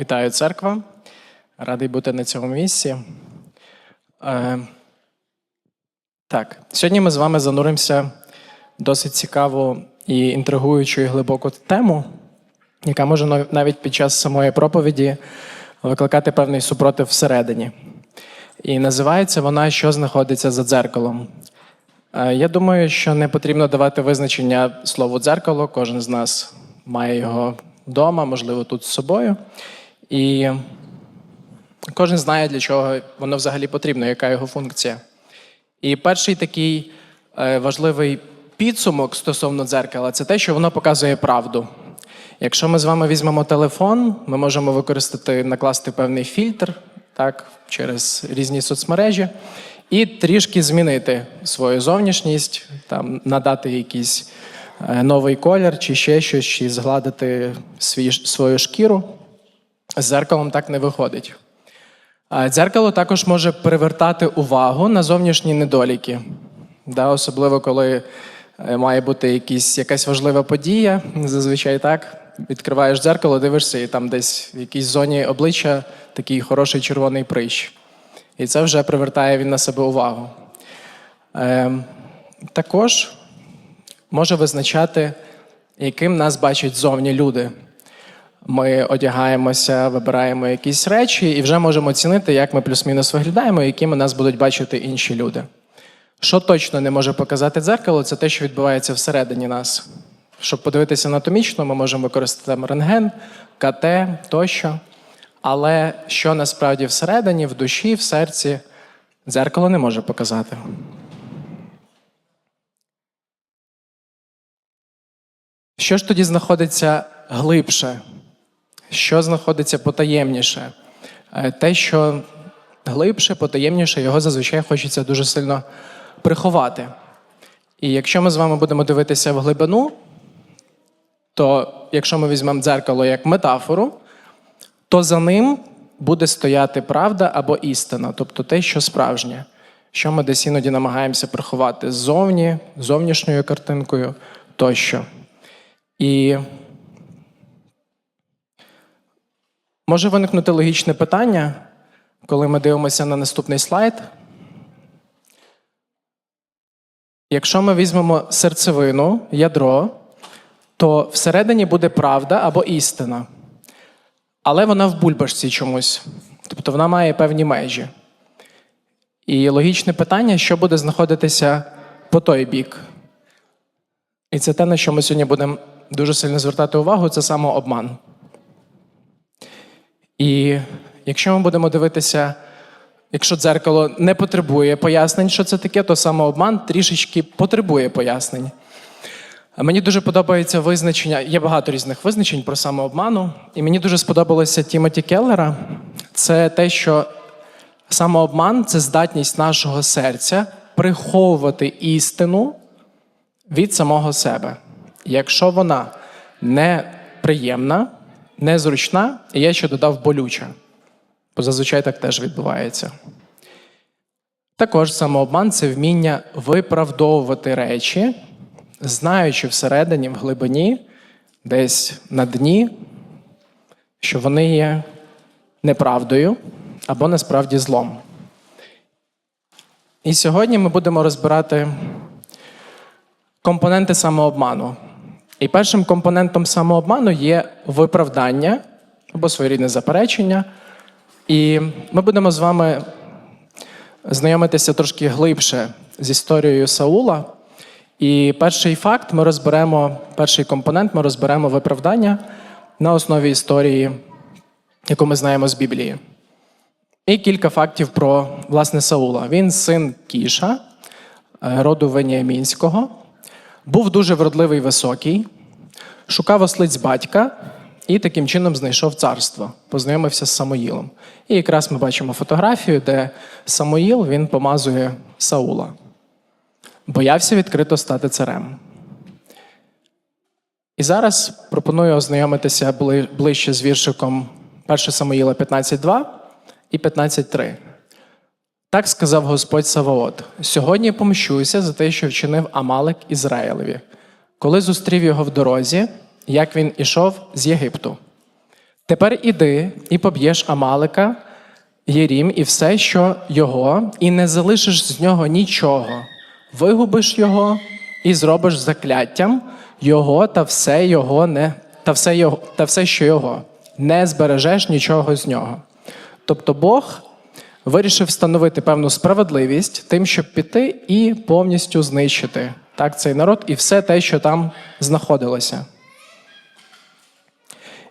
Вітаю церква. Радий бути на цьому місці. Е, так, сьогодні ми з вами зануримося в досить цікаву і інтригуючу і глибоку тему, яка може навіть під час самої проповіді викликати певний супротив всередині. І називається вона Що знаходиться за дзеркалом. Е, Я думаю, що не потрібно давати визначення слову дзеркало. Кожен з нас має його вдома, можливо, тут з собою. І кожен знає, для чого воно взагалі потрібно, яка його функція. І перший такий е, важливий підсумок стосовно дзеркала це те, що воно показує правду. Якщо ми з вами візьмемо телефон, ми можемо використати, накласти певний фільтр так, через різні соцмережі і трішки змінити свою зовнішність, там, надати якийсь е, новий колір чи ще щось, чи згладити свій, свою шкіру. З зеркалом так не виходить. Дзеркало також може привертати увагу на зовнішні недоліки. Да, особливо, коли е, має бути якісь, якась важлива подія, зазвичай так. Відкриваєш дзеркало, дивишся, і там десь в якійсь зоні обличчя такий хороший червоний прищ. І це вже привертає він на себе увагу. Е, також може визначати, яким нас бачать зовні люди. Ми одягаємося, вибираємо якісь речі і вже можемо оцінити, як ми плюс-мінус виглядаємо, якими нас будуть бачити інші люди. Що точно не може показати дзеркало, це те, що відбувається всередині нас. Щоб подивитися анатомічно, ми можемо використати рентген, КТ тощо. Але що насправді всередині, в душі, в серці, дзеркало не може показати. Що ж тоді знаходиться глибше? Що знаходиться потаємніше? Е, Те, що глибше, потаємніше, його зазвичай хочеться дуже сильно приховати. І якщо ми з вами будемо дивитися в глибину, то якщо ми візьмемо дзеркало як метафору, то за ним буде стояти правда або істина, тобто те, що справжнє, що ми десь іноді намагаємося приховати ззовні, зовнішньою картинкою тощо. І може виникнути логічне питання, коли ми дивимося на наступний слайд. Якщо ми візьмемо серцевину, ядро, то всередині буде правда або істина. Але вона в бульбашці чомусь. Тобто вона має певні межі. І логічне питання, що буде знаходитися по той бік. І це те, на що ми сьогодні будемо дуже сильно звертати увагу, це самообман. І якщо ми будемо дивитися, якщо дзеркало не потребує пояснень, що це таке, то самообман трішечки потребує пояснень. Мені дуже подобається визначення, є багато різних визначень про самообману, і мені дуже сподобалося Тімоті Келлера. Це те, що самообман це здатність нашого серця приховувати істину від самого себе. Якщо вона неприємна, незручна, і я ще додав болюча, бо зазвичай так теж відбувається. Також самообман це вміння виправдовувати речі, знаючи всередині, в глибині, десь на дні, що вони є неправдою або насправді злом. І сьогодні ми будемо розбирати компоненти самообману. І першим компонентом самообману є виправдання або своєрідне заперечення. І ми будемо з вами знайомитися трошки глибше з історією Саула. І перший факт ми розберемо, перший компонент ми розберемо виправдання на основі історії, яку ми знаємо з Біблії. І кілька фактів про власне Саула. Він син Кіша, е, роду Веніамінського, був дуже вродливий високий, шукав ослиць батька і таким чином знайшов царство, познайомився з Самоїлом. І якраз ми бачимо фотографію, де Самоїл він помазує Саула. Боявся відкрито стати царем. І зараз пропоную ознайомитися ближче з віршиком 1 Самоїла 15.2 і 15.3. Так сказав Господь Саваот: сьогодні помщуся за те, що вчинив Амалик Ізраїлеві, коли зустрів його в дорозі, як він ішов з Єгипту. Тепер іди і поб'єш Амалика, Єрім і все, що його, і не залишиш з нього нічого. Вигубиш його і зробиш закляттям його та все його не та все його та все, що його, не збережеш нічого з нього. Тобто Бог вирішив встановити певну справедливість тим, щоб піти і повністю знищити так, цей народ і все те, що там знаходилося.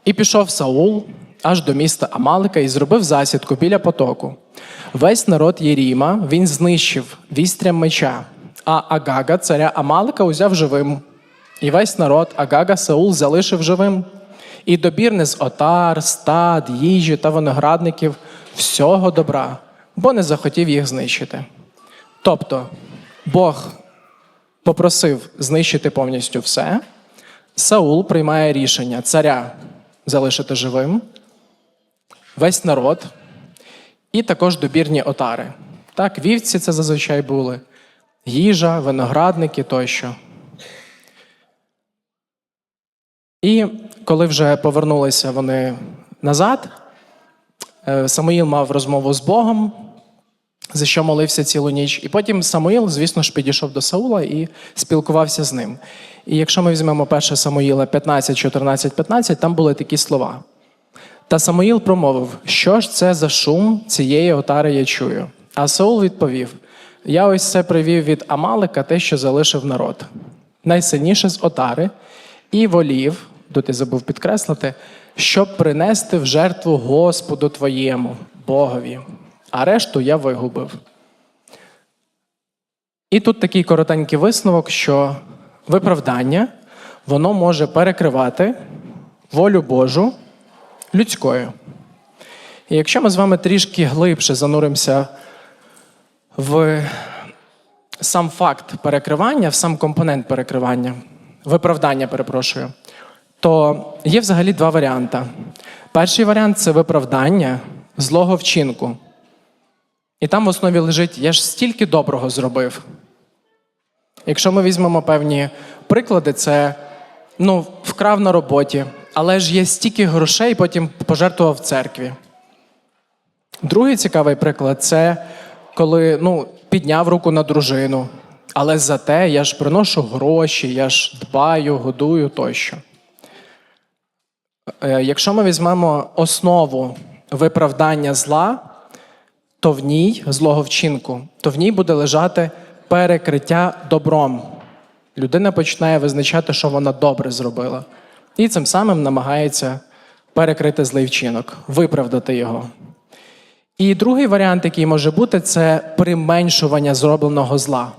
І пішов Саул аж до міста Амалика і зробив засідку біля потоку. Весь народ Єріма він знищив вістрям меча, а Агага, царя Амалика, узяв живим. І весь народ Агага Саул залишив живим. І добір з отар, стад, їжі та виноградників всього добра, бо не захотів їх знищити. Тобто Бог попросив знищити повністю все. Саул приймає рішення царя залишити живим, весь народ і також добірні отари. Так, вівці це зазвичай були, їжа, виноградники тощо. І коли вже повернулися вони назад, Самуїл мав розмову з Богом, за що молився цілу ніч. І потім Самуїл, звісно ж, підійшов до Саула і спілкувався з ним. І якщо ми візьмемо 1 Самуїла 15, 14, 15, там були такі слова. Та Самуїл промовив: Що ж це за шум цієї отари я чую? А Саул відповів: Я ось це привів від Амалика, те, що залишив народ. Найсильніше з отари, і волів, тут я забув підкреслити, щоб принести в жертву Господу твоєму, Богові, а решту я вигубив. І тут такий коротенький висновок, що виправдання воно може перекривати волю Божу людською. І якщо ми з вами трішки глибше зануримося в сам факт перекривання, в сам компонент перекривання, виправдання, перепрошую, то є взагалі два варіанти. Перший варіант це виправдання злого вчинку. І там в основі лежить: я ж стільки доброго зробив. Якщо ми візьмемо певні приклади, це ну, вкрав на роботі, але ж є стільки грошей, потім пожертвував в церкві. Другий цікавий приклад це коли ну, підняв руку на дружину, але зате я ж приношу гроші, я ж дбаю, годую тощо. Е, Якщо ми візьмемо основу виправдання зла, то в ній злого вчинку, то в ній буде лежати перекриття добром. Людина починає визначати, що вона добре зробила, і цим самим намагається перекрити злий вчинок, виправдати його. І другий варіант, який може бути, це применшування зробленого зла.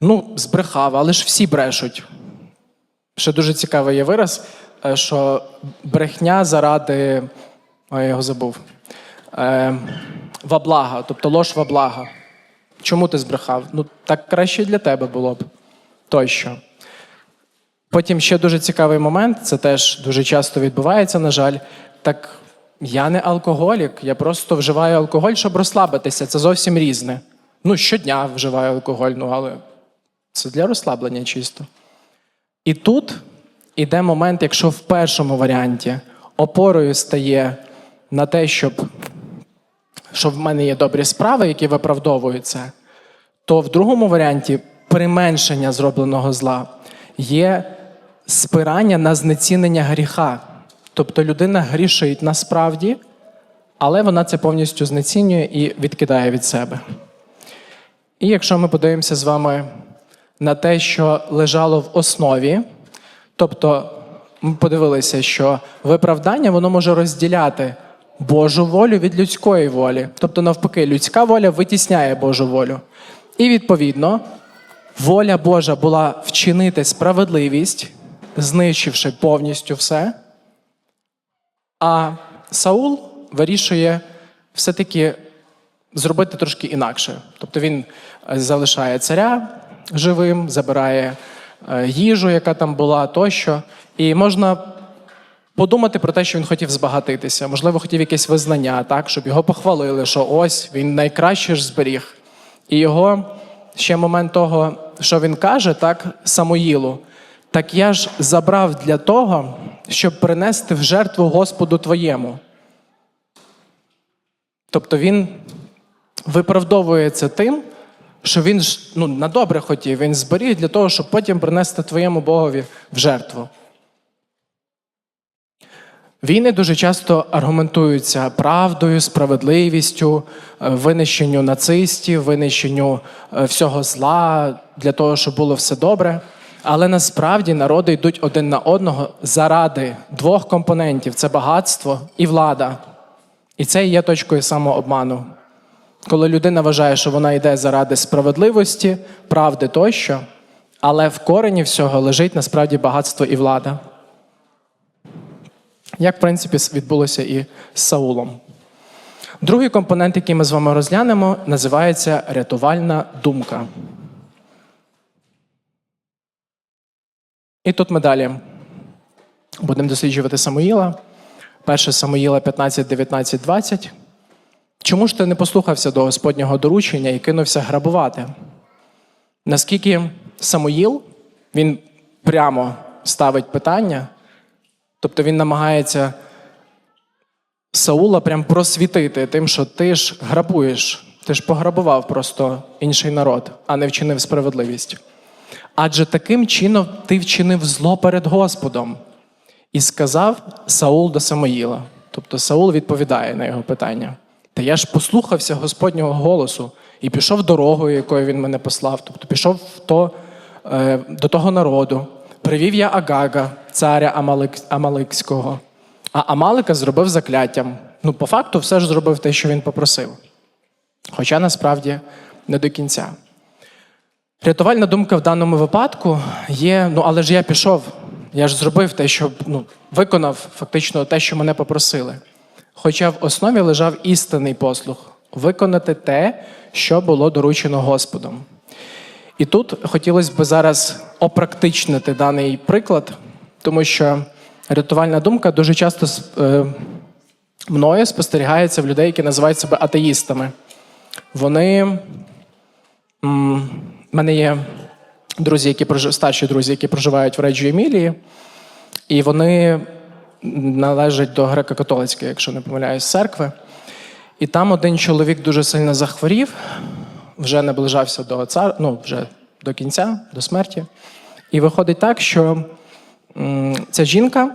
Ну, збрехав, але ж всі брешуть. Ще дуже цікавий є вираз, що брехня заради. Ой, я його забув. Е, во благо, тобто лож во благо. Чому ти збрехав? Ну, так краще для тебе було б. Тощо. Потім ще дуже цікавий момент, це теж дуже часто відбувається, на жаль. Так я не алкоголік, я просто вживаю алкоголь, щоб розслабитися. Це зовсім різне. Ну, щодня вживаю алкоголь, ну але це для розслаблення чисто. І тут іде момент, якщо в першому варіанті опорою стає на те, щоб, що в мене є добрі справи, які виправдовують це, то в другому варіанті применшення зробленого зла є спирання на знецінення гріха. Тобто людина грішить насправді, але вона це повністю знецінює і відкидає від себе. І якщо ми подивимося з вами на те, що лежало в основі, тобто ми подивилися, що виправдання воно може розділяти Божу волю від людської волі. Тобто, навпаки, людська воля витісняє Божу волю. І відповідно, воля Божа була вчинити справедливість, знищивши повністю все. А Саул вирішує все-таки зробити трошки інакше. Тобто він залишає царя живим, забирає їжу, яка там була, тощо. І можна подумати про те, що він хотів збагатитися. Можливо, хотів якесь визнання, так, щоб його похвалили, що ось він найкраще ж зберіг. І його ще момент того, що він каже, так, Самоїлу, так я ж забрав для того, щоб принести в жертву Господу твоєму. Тобто він виправдовується тим, що він ну, на добре хотів, він зберіг для того, щоб потім принести твоєму Богові в жертву. Війни дуже часто аргументуються правдою, справедливістю, е, винищенню нацистів, винищенню е, всього зла для того, щоб було все добре. Але насправді народи йдуть один на одного заради двох компонентів: це багатство і влада. І це є точкою самообману. Коли людина вважає, що вона йде заради справедливості, правди тощо, але в корені всього лежить насправді багатство і влада. Як, в принципі, відбулося і з Саулом. Другий компонент, який ми з вами розглянемо, називається рятувальна думка. І тут ми далі будемо досліджувати Самуїла. 1 Самуїла 15, 19, 20. Чому ж ти не послухався до Господнього доручення і кинувся грабувати? Наскільки Самуїл він прямо ставить питання, тобто він намагається Саула прям просвітити тим, що ти ж грабуєш, ти ж пограбував просто інший народ, а не вчинив справедливість. Адже таким чином ти вчинив зло перед Господом. І сказав Саул до Самоїла. Тобто Саул відповідає на його питання. Та я ж послухався Господнього голосу і пішов дорогою, якою він мене послав. Тобто пішов то, е, до того народу. Привів я Агага, царя Амалик, Амаликського. А Амалика зробив закляттям. Ну, по факту, все ж зробив те, що він попросив. Хоча насправді не до кінця. Рятувальна думка в даному випадку є: ну, але ж я пішов, я ж зробив те, що ну, виконав фактично те, що мене попросили. Хоча в основі лежав істинний послух виконати те, що було доручено Господом. І тут хотілося б зараз опрактичнити даний приклад, тому що рятувальна думка дуже часто е, мною спостерігається в людей, які називають себе атеїстами. Вони. В мене є друзі, які старші друзі, які проживають в Реджі Емілії, і вони належать до греко-католицької, якщо не помиляюсь, церкви. І там один чоловік дуже сильно захворів, вже наближався до цар... ну, вже до кінця, до смерті. І виходить так, що ця жінка,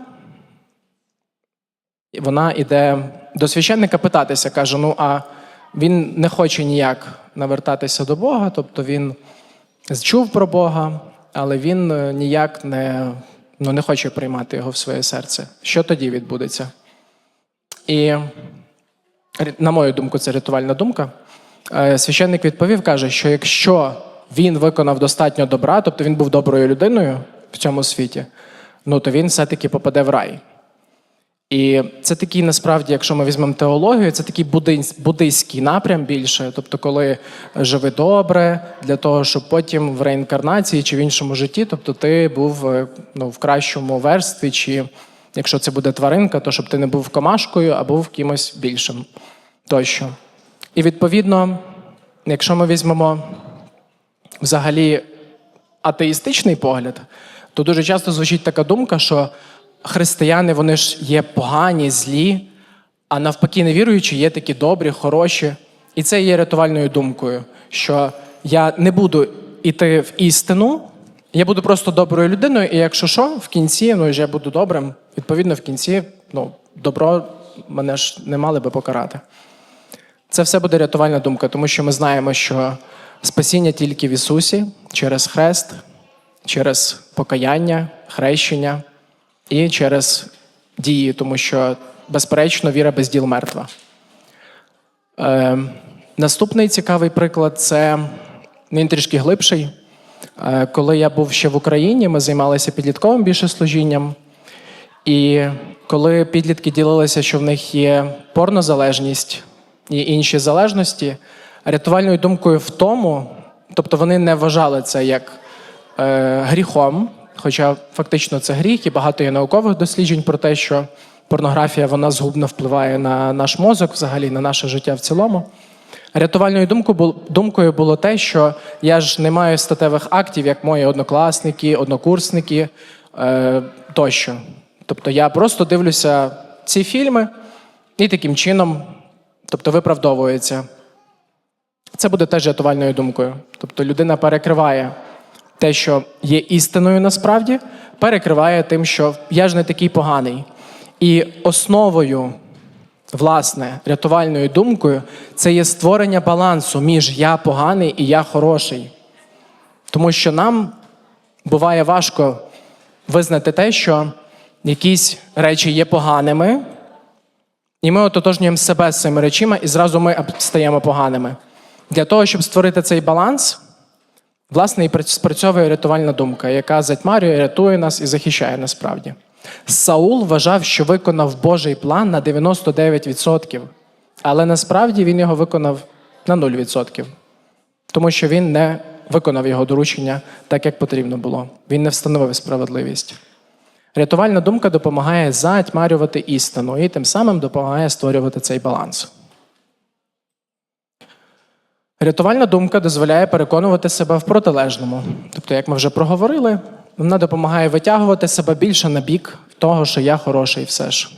вона йде до священника питатися, каже: ну, а він не хоче ніяк навертатися до Бога, тобто він чув про Бога, але він е, ніяк не, ну, не хоче приймати його в своє серце. Що тоді відбудеться? І, на мою думку, це рятувальна думка. Е, Священник відповів, каже, що якщо він виконав достатньо добра, тобто він був доброю людиною в цьому світі, ну то він все-таки попаде в рай. І це такий, насправді, якщо ми візьмемо теологію, це такий буддийський напрям більше. Тобто, коли живи добре, для того, щоб потім в реінкарнації чи в іншому житті, тобто ти був е, ну, в кращому верстві, чи якщо це буде тваринка, то щоб ти не був комашкою, а був кимось більшим тощо. І відповідно, якщо ми візьмемо взагалі атеїстичний погляд, то дуже часто звучить така думка, що християни вони ж є погані, злі, а навпаки, невіруючі є такі добрі, хороші. І це є рятувальною думкою, що я не буду йти в істину, я буду просто доброю людиною, і якщо що, в кінці, ну я буду добрим, відповідно, в кінці ну, добро мене ж не мали би покарати. Це все буде рятувальна думка, тому що ми знаємо, що спасіння тільки в Ісусі через хрест, через покаяння, хрещення і через дії, тому що, безперечно, віра без діл мертва. Е, наступний цікавий приклад це ну, він трішки глибший. Е, коли я був ще в Україні, ми займалися підлітковим більше служінням. І коли підлітки ділилися, що в них є порнозалежність і інші залежності, рятувальною думкою в тому, тобто вони не вважали це як е, гріхом, хоча фактично це гріх, і багато є наукових досліджень про те, що порнографія вона згубно впливає на наш мозок, взагалі на наше життя в цілому. Рятувальною думкою, було те, що я ж не маю статевих актів, як мої однокласники, однокурсники е, тощо. Тобто я просто дивлюся ці фільми і таким чином, тобто виправдовується. Це буде теж рятувальною думкою. Тобто людина перекриває те, що є істиною насправді, перекриває тим, що я ж не такий поганий. І основою, власне, рятувальною думкою це є створення балансу між я поганий і я хороший. Тому що нам буває важко визнати те, що якісь речі є поганими, і ми ототожнюємо себе з цими речима, і зразу ми стаємо поганими. Для того, щоб створити цей баланс, власне, і спрацьовує рятувальна думка, яка затьмарює, рятує нас і захищає насправді. Саул вважав, що виконав Божий план на 99%, але насправді він його виконав на 0%, тому що він не виконав його доручення так, як потрібно було. Він не встановив справедливість. Рятувальна думка допомагає затьмарювати істину і тим самим допомагає створювати цей баланс. Рятувальна думка дозволяє переконувати себе в протилежному. Тобто, як ми вже проговорили, вона допомагає витягувати себе більше на бік того, що я хороший все ж.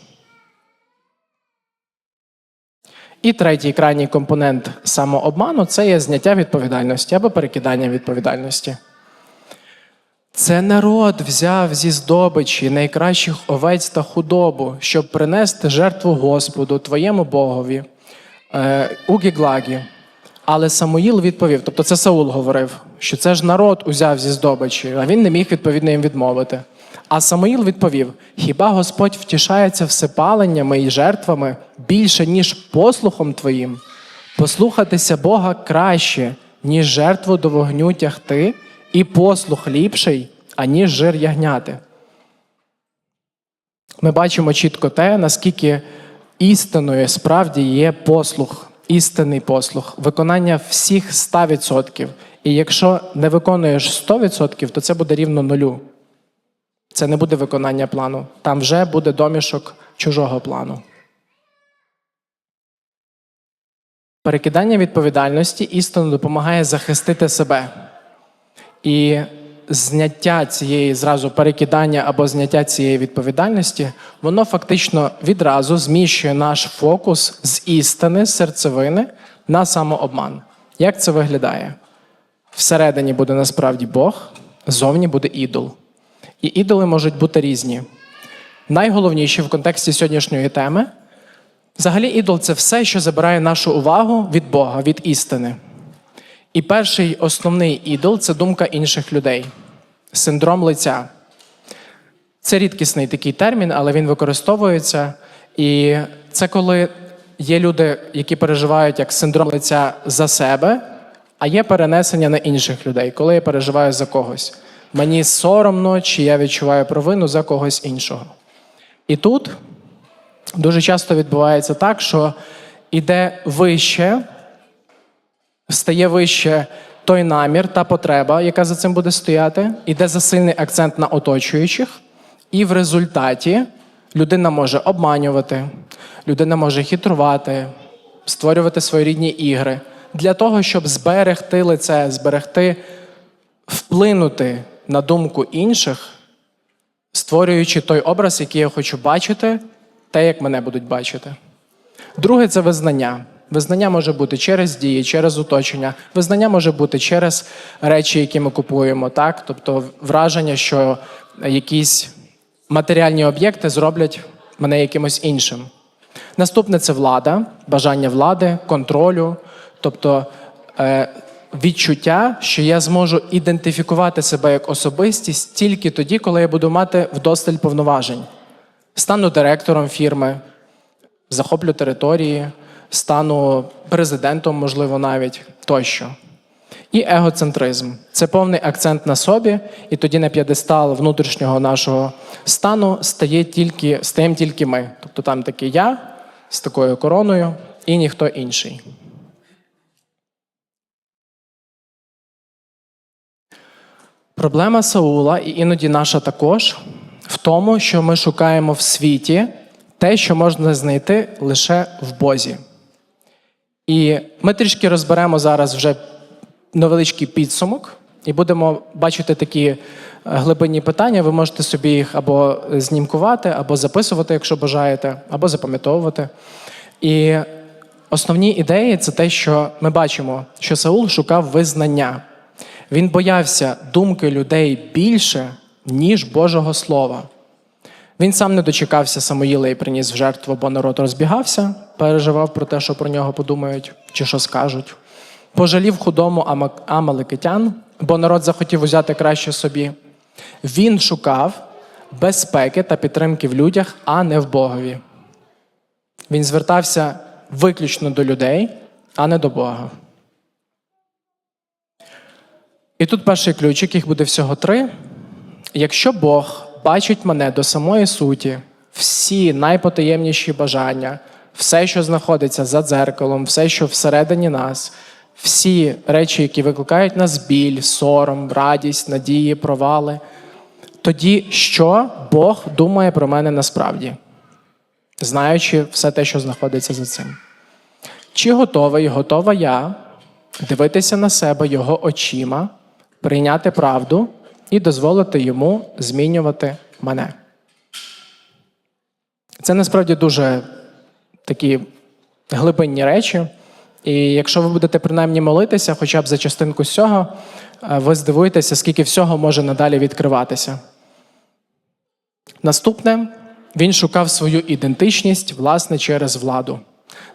І третій крайній компонент самообману це є зняття відповідальності або перекидання відповідальності. Це народ взяв зі здобичі найкращих овець та худобу, щоб принести жертву Господу, твоєму Богові, е, у Гіглагі. Але Самуїл відповів, тобто це Саул говорив, що це ж народ узяв зі здобичі, а він не міг відповідно їм відмовити. А Самуїл відповів: хіба Господь втішається всепаленнями і жертвами більше, ніж послухом твоїм? Послухатися Бога краще, ніж жертву до вогню тягти, і послух ліпший, аніж жир ягняти. Ми бачимо чітко те, наскільки істиною справді є послух істинний послух, виконання всіх 100%. І якщо не виконуєш 100%, то це буде рівно нулю. Це не буде виконання плану. Там вже буде домішок чужого плану. Перекидання відповідальності істинно допомагає захистити себе. І зняття цієї зразу перекидання або зняття цієї відповідальності, воно фактично відразу зміщує наш фокус з істини, серцевини на самообман. Як це виглядає? Всередині буде насправді Бог, зовні буде ідол. І ідоли можуть бути різні. Найголовніше в контексті сьогоднішньої теми взагалі ідол це все, що забирає нашу увагу від Бога, від істини. І перший основний ідол це думка інших людей, синдром лиця. Це рідкісний такий термін, але він використовується. І це коли є люди, які переживають як синдром лиця за себе, а є перенесення на інших людей, коли я переживаю за когось. Мені соромно, чи я відчуваю провину за когось іншого. І тут дуже часто відбувається так, що іде вище стає вище той намір, та потреба, яка за цим буде стояти, іде засильний акцент на оточуючих, і в результаті людина може обманювати, людина може хитрувати, створювати своєрідні ігри для того, щоб зберегти лице, зберегти, вплинути на думку інших, створюючи той образ, який я хочу бачити, те, як мене будуть бачити. Друге це визнання. Визнання може бути через дії, через оточення. Визнання може бути через речі, які ми купуємо, так? Тобто враження, що якісь матеріальні об'єкти зроблять мене якимось іншим. Наступне це влада, бажання влади, контролю, тобто е, відчуття, що я зможу ідентифікувати себе як особистість тільки тоді, коли я буду мати вдосталь повноважень. Стану директором фірми, захоплю території стану президентом, можливо, навіть тощо. І егоцентризм це повний акцент на собі, і тоді на п'єдестал внутрішнього нашого стану стає тільки, стаємо тільки ми. Тобто там такий я з такою короною і ніхто інший. Проблема Саула, і іноді наша також, в тому, що ми шукаємо в світі те, що можна знайти лише в Бозі. І ми трішки розберемо зараз вже невеличкий підсумок, і будемо бачити такі глибинні питання, ви можете собі їх або знімкувати, або записувати, якщо бажаєте, або запам'ятовувати. І основні ідеї це те, що ми бачимо, що Саул шукав визнання. Він боявся думки людей більше, ніж Божого Слова. Він сам не дочекався Самоїла і приніс в жертву, бо народ розбігався, переживав про те, що про нього подумають чи що скажуть. Пожалів худому ама- амаликитян, бо народ захотів узяти краще собі. Він шукав безпеки та підтримки в людях, а не в Богові. Він звертався виключно до людей, а не до Бога. І тут перший ключик, їх буде всього три. Якщо Бог бачить мене до самої суті, всі найпотаємніші бажання, все, що знаходиться за дзеркалом, все, що всередині нас, всі речі, які викликають нас біль, сором, радість, надії, провали, тоді що Бог думає про мене насправді, знаючи все те, що знаходиться за цим. Чи готовий, готова я дивитися на себе його очима, прийняти правду і дозволити йому змінювати мене? Це насправді дуже такі глибинні речі. І якщо ви будете принаймні молитися, хоча б за частинку з цього, е, ви здивуєтеся, скільки всього може надалі відкриватися. Наступне, він шукав свою ідентичність, власне, через владу.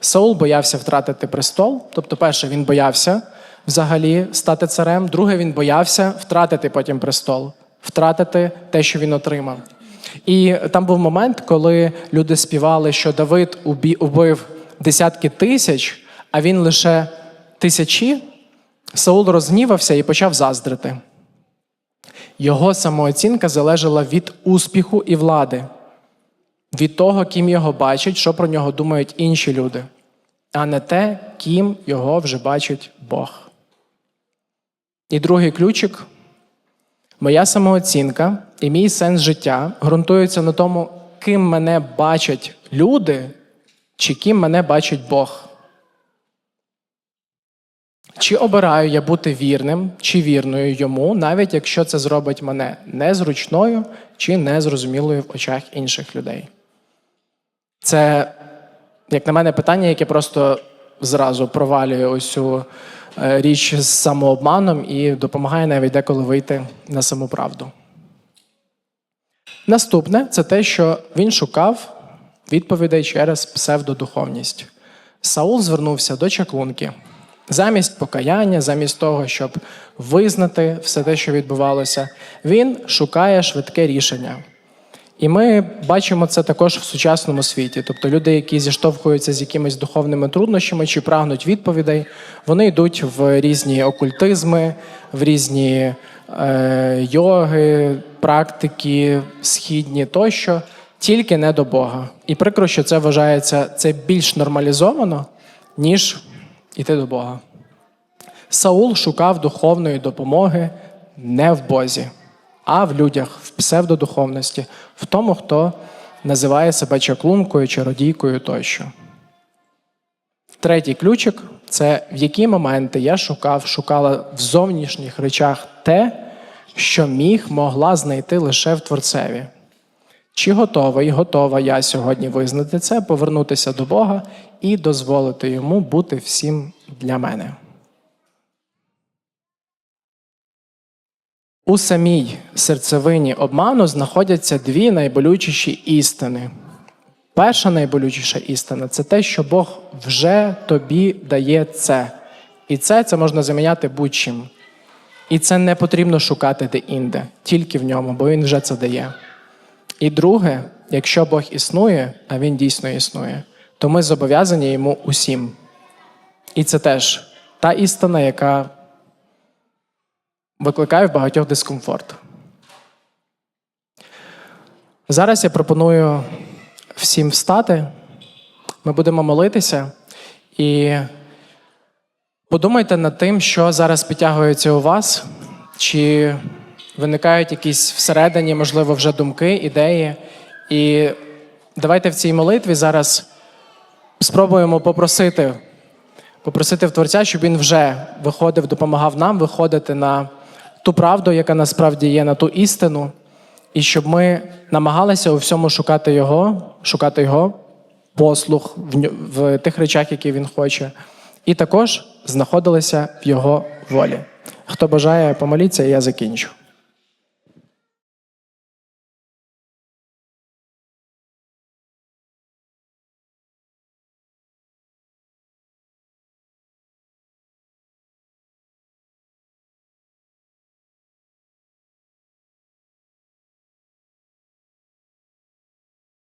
Саул боявся втратити престол. Тобто, перше, він боявся взагалі стати царем. Друге, він боявся втратити потім престол, втратити те, що він отримав. І там був момент, коли люди співали, що Давид убив десятки тисяч, а він лише тисячі. Саул розгнівався і почав заздрити. Його самооцінка залежала від успіху і влади, від того, ким його бачать, що про нього думають інші люди, а не те, ким його вже бачить Бог. І другий ключик моя самооцінка і мій сенс життя ґрунтуються на тому, ким мене бачать люди, чи ким мене бачить Бог. Чи обираю я бути вірним чи вірною йому, навіть якщо це зробить мене незручною чи незрозумілою в очах інших людей? Це, як на мене, питання, яке просто зразу провалює ось цю річ з самообманом і допомагає навіть деколи вийти на саму правду. Наступне це те, що він шукав відповідей через псевдодуховність. Саул звернувся до чаклунки. Замість покаяння, замість того, щоб визнати все те, що відбувалося, він шукає швидке рішення. І ми бачимо це також в сучасному світі. Тобто люди, які зіштовхуються з якимись духовними труднощами чи прагнуть відповідей, вони йдуть в різні окультизми, в різні е, йоги, практики, східні тощо, тільки не до Бога. І прикро, що це вважається це більш нормалізовано, ніж іти до Бога. Саул шукав духовної допомоги не в Бозі, а в людях, в псевдодуховності, в тому, хто називає себе чаклункою, чародійкою тощо. Третій ключик це в які моменти я шукав, шукала в зовнішніх речах те, що міг могла знайти лише в Творцеві. Чи готовий, готова я сьогодні визнати це, повернутися до Бога і дозволити йому бути всім для мене? У самій серцевині обману знаходяться дві найболючіші істини. Перша найболючіша істина це те, що Бог вже тобі дає це. І це це можна заміняти будь-чим. І це не потрібно шукати де-інде, тільки в ньому, бо він вже це дає. І друге, якщо Бог існує, а він дійсно існує, то ми зобов'язані йому усім. І це теж та істина, яка викликає в багатьох дискомфорт. Зараз я пропоную всім встати. Ми будемо молитися і подумайте над тим, що зараз підтягується у вас, чи виникають якісь всередині, можливо, вже думки, ідеї. І давайте в цій молитві зараз спробуємо попросити, попросити в Творця, щоб він вже виходив, допомагав нам виходити на ту правду, яка насправді є, на ту істину, і щоб ми намагалися у всьому шукати Його, шукати Його послуг в, в тих речах, які Він хоче, і також знаходилися в Його волі. Хто бажає, помоліться, і я закінчу.